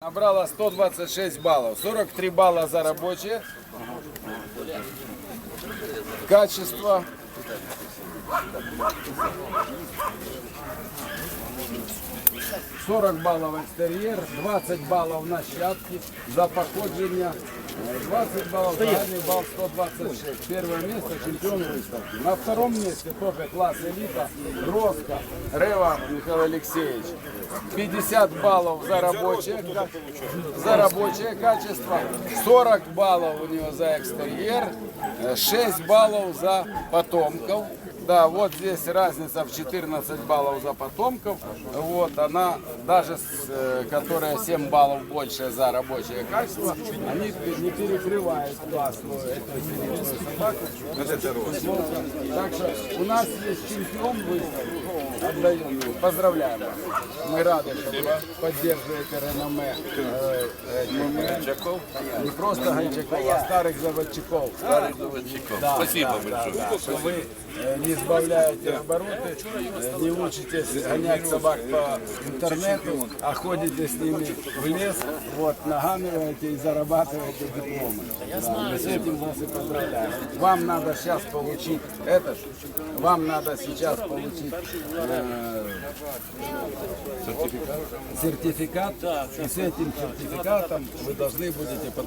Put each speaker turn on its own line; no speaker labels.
Набрала 126 баллов. 43 балла за рабочее. Качество. Сорок баллов экстерьер, 20 баллов на щатки за походження, э, 20 баллов, загальный балл 126. Первое место чемпион выставки. На втором месте только класс элита Роско Рева Михаил Алексеевич. 50 баллов за рабочее, за рабочее качество, 40 баллов у него за экстерьер, э, 6 баллов за потомков. Да, вот здесь разница в 14 баллов за потомков. Вот она, даже с, э, которая 7 баллов больше за рабочее качество, они не перекрывают классную эту серийную собаку. Так что у нас есть чемпион выставки. Отдаем ему. Поздравляем вас. Мы рады, что вы поддерживаете реноме э, этих, не просто Гончаков, а старых заводчиков. Старых Да,
Спасибо
да, да,
большое.
да, что вы э, не сбавляете обороты, э, не учитесь гонять собак по интернету, а ходите с ними в лес, вот, нагамиваете и зарабатываете дипломы. Да, мы с этим вас и поздравляем. Вам надо сейчас получить этот, вам надо сейчас получить э, сертификат, и с этим сертификатом вы должны будете подойти